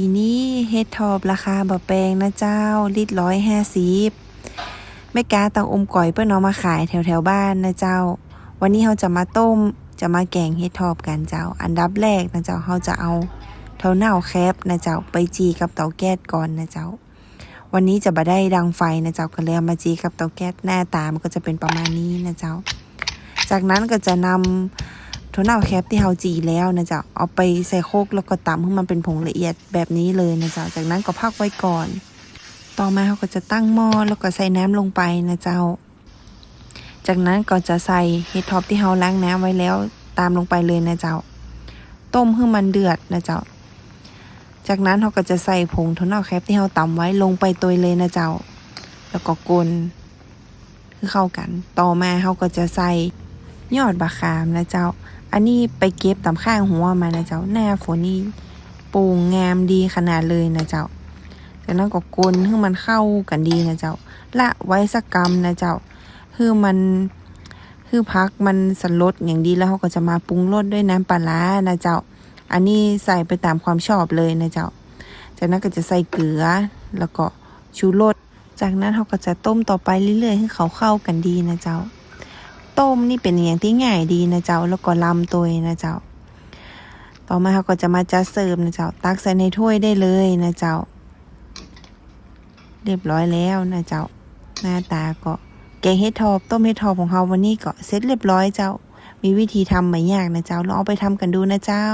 ปีนี้เฮ็ดทอบราคาบ่แปลงนะเจ้าลิตรร้อยห้าสิบแม่กาตังอมก่อยเพื่อนเอามาขายแถวแถวบ้านนะเจ้า วันนี้เราจะมาต้มจะมาแกงเฮ็ดทอบกันเจ้า อันดับแรกนะเจ้าเราจะเอาเท่าเน่าแคบนะเจ้าไปจีกับเตาแก๊สก่อนนะเจ้า วันนี้จะบ่ได้ดังไฟนะเจ้าก็เลยเอามาจีกับเตาแก๊สหน้าตามันก็จะเป็นประมาณนี้นะเจ้า จากนั้นก็จะนำ ถั่วเน่าแคปที่เฮาจีแล้วนะจ๊ะเอาไปใส่โคกแล้วก็ตำให้มันเป็นผงละเอียดแบบนี้เลยนะจ๊ะจากนั้นก็พักไว้ก่อน ต่อมาเขาก็จะตั้งหม้อแล้วก็ใส่น้ำลงไปนะเจ้า จากนั้นก็จะใส่เห็ดท็อปที่เฮาล้างน้ำไว้แล้วตามลงไปเลยนะเจ้า ต้มให้มันเดือดนะเจ้า จากนั้นเขาก็จะใส่ผงถั่วเน่าแคปที่เฮาตำไว้ลงไปตัวเลยนะเจ้า แล้วก็กลนคือเข้ากัน ต่อมาเขาก็จะใส่ยอดบะขามนะเจ้า อันนี้ไปเก็บตามข้างหัวมานะเจ้า หน้าฝนนี่ปูงงามดีขนาดเลยนะเจ้าจากนั้นก็กลนให้มันเข้ากันดีนะเจ้า ละไว้สักกรรมนะเจ้าคือมันคือพักมันสลดอย่างดีแล้วเขาก็จะมาปรุงรสด้วยน้ำปลาร้านะเจ้า อันนี้ใส่ไปตามความชอบเลยนะเจ้า จากนั้นก็จะใส่เกลือแล้วก็ชูรส จากนั้นเขาก็จะต้มต่อไปเรื่อยๆให้เขาเข้ากันดีนะเจ้า ต้มนี่เป็นอย่างที่ง่ายดีนะเจ้าแล้วก็ลำตัวนะเจ้า ต่อมาเขาก็จะมาจัดเสิร์ฟนะเจ้า ตักใส่ในถ้วยได้เลยนะเจ้า เรียบร้อยแล้วนะเจ้า หน้าตาก็แกงเห็ดทอบต้มเห็ดทอบของเขาวันนี้ก็เสร็จเรียบร้อยเจ้า มีวิธีทำไม่ยากนะเจ้าลองเอาไปทำกันดูนะเจ้า